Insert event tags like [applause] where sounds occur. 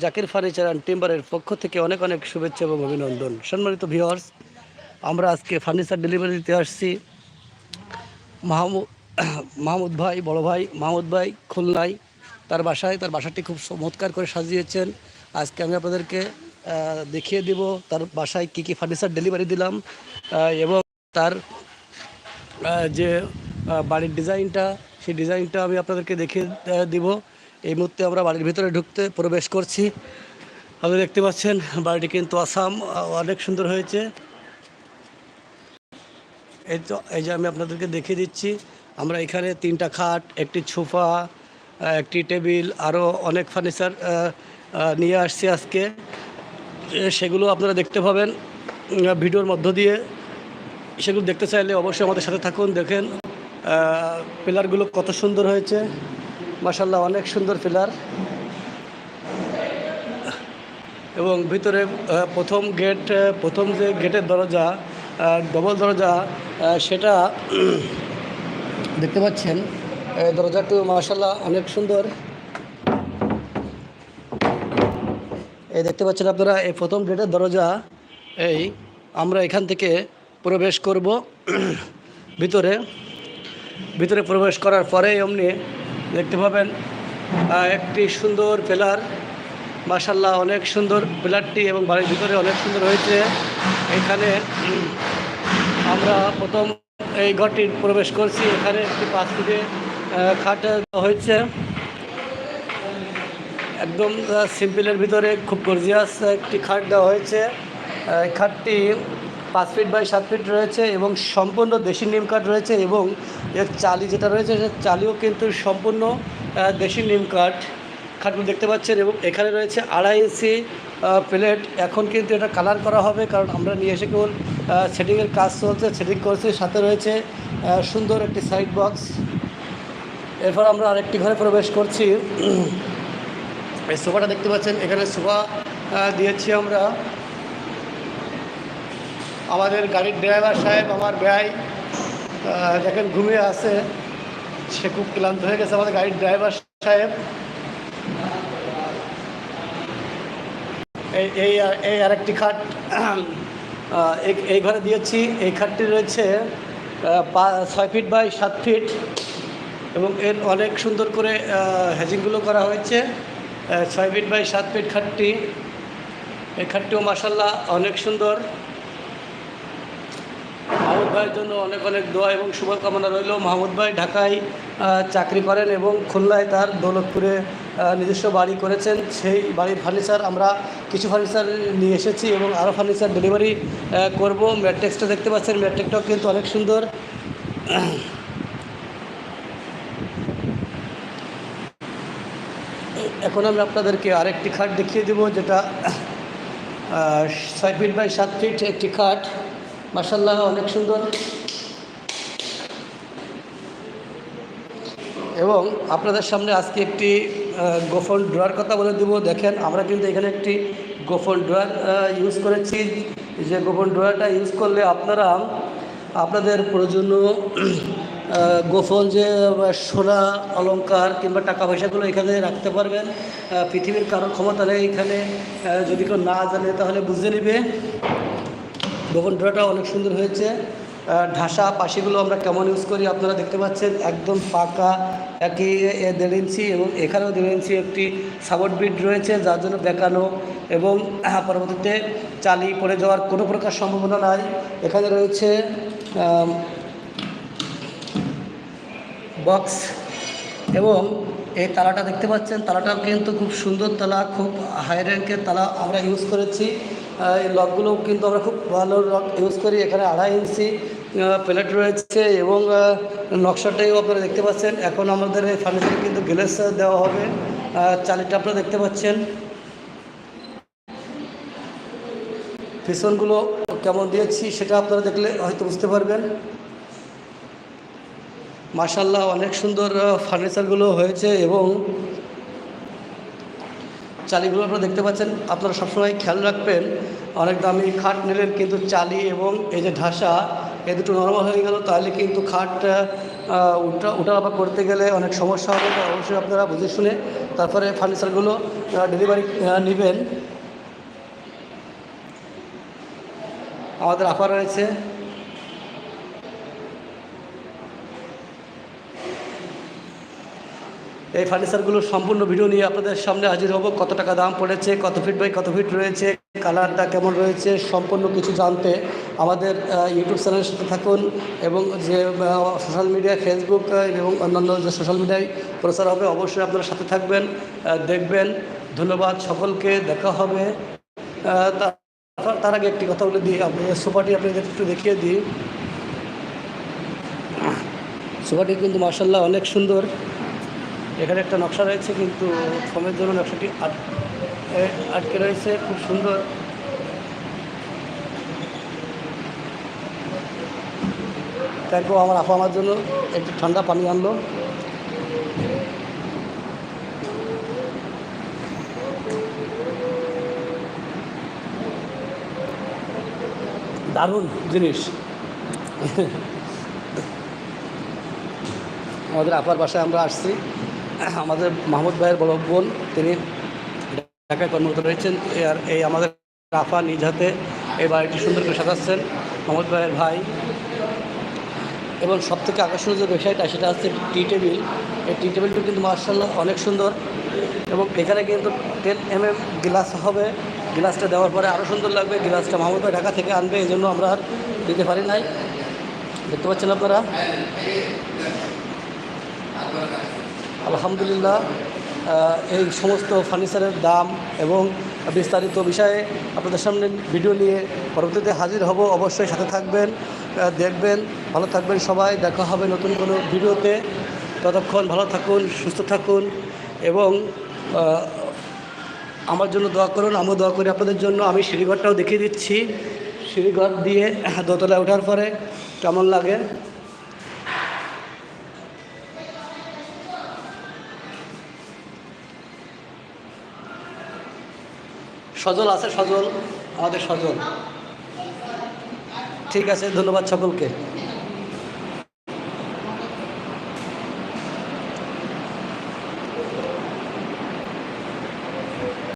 Zakir furniture and টিম্বারের পক্ষ থেকে অনেক অনেক শুভেচ্ছা এবং অভিনন্দন। সম্মানিত ভিওয়ার্স আমরা আজকে ফার্নিচার ডেলিভারি দিতে আসছি। মাহমুদ মাহমুদ ভাই, বড় ভাই, মাহমুদ ভাই, খুলনায়, তার বাসায়, তার বাসাটি খুব চমৎকার করে সাজিয়েছেন। আজকে আমি আপনাদেরকে দেখিয়ে দিব তার বাসায় কী কী ফার্নিচার ডেলিভারি দিলাম এবং তার যে বাড়ির ডিজাইনটা সেই ডিজাইনটা আমি আপনাদেরকে দেখিয়ে দিব। এই মুহূর্তে আমরা বাড়ির ভিতরে ঢুকতে প্রবেশ করছি। আপনি দেখতে পাচ্ছেন বাড়িটি কিন্তু আসাম অনেক সুন্দর হয়েছে। এই তো এই যে আমি আপনাদেরকে দেখিয়ে দিচ্ছি আমরা এখানে তিনটা খাট একটি আহ, একটি টেবিল আরও অনেক ফার্নিচার নিয়ে আসছি আজকে। সেগুলো আপনারা দেখতে পাবেন ভিডিওর মধ্য দিয়ে। সেগুলো দেখতে চাইলে অবশ্যই আমাদের সাথে থাকুন দেখেন পিলারগুলো কত সুন্দর হয়েছে। মাসাল্লাহ অনেক সুন্দর পিলার এবং ভিতরে প্রথম গেট প্রথম যে গেটের দরজা ডবল দরজা সেটা [clears throat] দেখতে পাচ্ছেন। দরজাটি মাসাল্লাহ অনেক সুন্দর। এই দেখতে পাচ্ছেন আপনারা, এই প্রথম গেটের দরজা, এই আমরা এখান থেকে প্রবেশ করব। [clears throat] ভিতরে ভিতরে প্রবেশ করার পরে অমনি দেখতে পাবেন একটি সুন্দর পিলার মাসাল্লাহ অনেক সুন্দর পিলারটি এবং বাড়ির ভিতরে অনেক সুন্দর হয়েছে। এখানে আমরা প্রথম এই ঘরটি প্রবেশ করছি। এখানে একটি পাঁচ ফুটে খাট হয়েছে। একদম সিম্পলের ভিতরে খুব গর্জিয়াস একটি খাট দেওয়া হয়েছে। খাটটি পাঁচ ফিট বাই সাত ফিট রয়েছে এবং সম্পূর্ণ দেশি নিম কাঠ রয়েছে এবং এর চালি যেটা রয়েছে সে চালিও কিন্তু সম্পূর্ণ দেশি নিম কাঠ খাটগুলো দেখতে পাচ্ছেন এবং এখানে রয়েছে আড়াই ইঞ্চি প্লেট। এখন কিন্তু এটা কালার করা হবে কারণ আমরা নিয়ে এসে কেবল সেটিংয়ের কাজ চলছে সেটিং করছি, সাথে রয়েছে সুন্দর একটি সাইড বক্স এরপর আমরা আরেকটি ঘরে প্রবেশ করছি। এই সোফাটা দেখতে পাচ্ছেন, এখানে সোফা দিয়েছি আমরা। আমাদের গাড়ির ড্রাইভার সাহেব, আমার ব্যয় দেখেন ঘুমিয়ে আছে। সে খুব ক্লান্ত হয়ে গেছে আমাদের গাড়ির ড্রাইভার সাহেব। এই এই আর- এই আরেকটি খাট এই- ঘরে দিয়েছি। এই খাটটি রয়েছে ছয় ফিট বাই সাত ফিট এবং এর অনেক সুন্দর করে হ্যাজিংগুলো করা হয়েছে। ছয় ফিট বাই সাত ফিট খাটটি। এই খাটটিও মাসাল্লাহ অনেক সুন্দর। মাহমুদ ভাইয়ের জন্য অনেক অনেক দোয়া এবং শুভকামনা রইল। মাহমুদ ভাই ঢাকায় চাকরি করেন এবং খুলনায় তার দৌলতপুরে নিজস্ব বাড়ি করেছেন। সেই বাড়ির ফার্নিচার আমরা কিছু ফার্নিচার নিয়ে এসেছি এবং আরও ফার্নিচার ডেলিভারি করব। ম্যাট্রিক্সটা দেখতে পাচ্ছেন। ম্যাট্রিকটাও কিন্তু অনেক সুন্দর। এখন আমি আপনাদেরকে আরেকটি খাট দেখিয়ে দেবো, যেটা ছয় ফিট বাই সাত ফিট একটি খাট। মাসাল্লাহ অনেক সুন্দর। এবং আপনাদের সামনে আজকে একটি গোফন ড্রয়ার কথা বলে দেবো। দেখেন, আমরা কিন্তু এখানে একটি গোফন ড্রয়ার ইউজ করেছি। যে গোপন ড্রয়ারটা ইউজ করলে আপনারা, আপনাদের প্রয়োজনীয় গোপন যে সোনা, অলংকার কিংবা টাকা পয়সাগুলো এখানে রাখতে পারবেন। পৃথিবীর কারোর ক্ষমতা নেই এখানে। যদি কেউ না জানে তাহলে বুঝে নেবে। গোপন ড্রটা অনেক সুন্দর হয়েছে। ঢাসা, পাশিগুলো আমরা কেমন ইউজ করি আপনারা দেখতে পাচ্ছেন, একদম পাকা একই দেড় ইঞ্চি এবং এখানেও দেড় ইঞ্চি একটি সাপোর্ট বিট রয়েছে, যার জন্য বেঁকানো এবং পরবর্তীতে চালি পড়ে যাওয়ার কোনো প্রকার সম্ভাবনা নাই। এখানে রয়েছে বক্স এবং এই তালাটা দেখতে পাচ্ছেন, তালাটাও কিন্তু খুব সুন্দর তালা, খুব হাই র্যাঙ্কের তালা আমরা ইউজ করেছি। এই লকগুলো কিন্তু আমরা খুব ভালো রক ইউজ করি এখানে আড়াই ইঞ্চি প্লেট রয়েছে এবং আহ, নকশাটাও আপনারা দেখতে পাচ্ছেন। এখন আমাদের এই ফার্নিচারে কিন্তু গ্লেস দেওয়া হবে। চালিটা আপনারা দেখতে পাচ্ছেন। পিছনগুলো কেমন দিয়েছি সেটা আপনারা দেখলে হয়তো বুঝতে পারবেন। মাশাল্লাহ অনেক সুন্দর ফার্নিচারগুলো হয়েছে এবং চালিগুলো আপনারা দেখতে পাচ্ছেন। আপনারা সবসময় খেয়াল রাখবেন অনেক দামি খাট নিলেন কিন্তু চালি এবং এই যে ঢাসা এই দুটো নরমাল হয়ে গেল। তাহলে কিন্তু খাট আহ, আহ, উঠা উঠানাপা করতে গেলে অনেক সমস্যা হবে অবশ্যই আপনারা বুঝে শুনে তারপরে ফার্নিচারগুলো ডেলিভারি নেবেন। আমাদের আফার রয়েছে। এই ফার্নিচারগুলোর সম্পূর্ণ ভিডিও নিয়ে আপনাদের সামনে হাজির হব। কত টাকা দাম পড়েছে, কত ফিট বাই কত ফিট রয়েছে কালারটা কেমন রয়েছে, সম্পূর্ণ কিছু জানতে আমাদের ইউটিউব চ্যানেলের সাথে থাকুন এবং যে সোশ্যাল মিডিয়া ফেসবুক এবং অন্যান্য যে সোশ্যাল মিডিয়ায় প্রচার হবে, অবশ্যই আপনারা সাথে থাকবেন দেখবেন। ধন্যবাদ সকলকে, দেখা হবে। তার আগে একটি কথা বলে দিই আপনাদের সোফাটি আপনাদের একটু দেখিয়ে দিই। সোফাটি কিন্তু মার্শাল্লাহ অনেক সুন্দর। এখানে একটা নকশা রয়েছে, কিন্তু ফোমের জন্য নকশাটি আট আটকে রয়েছে, খুব সুন্দর। তারপর আমার আপা আমার জন্য একটু ঠান্ডা পানি আনলো। দারুণ জিনিস। আমাদের আপার বাসায় আমরা আসছি। [coughs] আমাদের মাহমুদ ভাইয়ের বড় বোন, তিনি ঢাকায় কর্মরত রয়েছেন। আর এই আমাদের আফা নিজ হাতে এই বাড়িটি সুন্দর করে সাজাচ্ছেন মাহমুদ ভাইয়ের ভাই। এবং সব থেকে আকর্ষণীয় যে বিষয়টা, সেটা হচ্ছে টি টেবিল। এই টি টেবিলটি কিন্তু মার্শাল্লাহ অনেক সুন্দর। এবং এখানে কিন্তু টেন এম এম গ্লাস হবে। গ্লাসটা দেওয়ার পরে আরও সুন্দর লাগবে। গ্লাসটা মাহমুদ ভাই ঢাকা থেকে আনবে এই জন্য আমরা আর দিতে পারি নাই। দেখতে পাচ্ছেন আপনারা? আলহামদুলিল্লাহ এই সমস্ত ফার্নিচারের দাম এবং বিস্তারিত বিষয়ে আপনাদের সামনে ভিডিও নিয়ে পরবর্তীতে হাজির হব। অবশ্যই সাথে থাকবেন দেখবেন, ভালো থাকবেন সবাই। দেখা হবে নতুন কোনো ভিডিওতে। ততক্ষণ ভালো থাকুন, সুস্থ থাকুন এবং আমার জন্য দোয়া করুন, আমিও দোয়া করি আপনাদের জন্য। আমি সিঁড়িঘরটাও দেখিয়ে দিচ্ছি। সিঁড়িঘর দিয়ে দোতলায় ওঠার পরে কেমন লাগে? সজল আছে সজল আমাদের সজল। ঠিক আছে ধন্যবাদ সকলকে।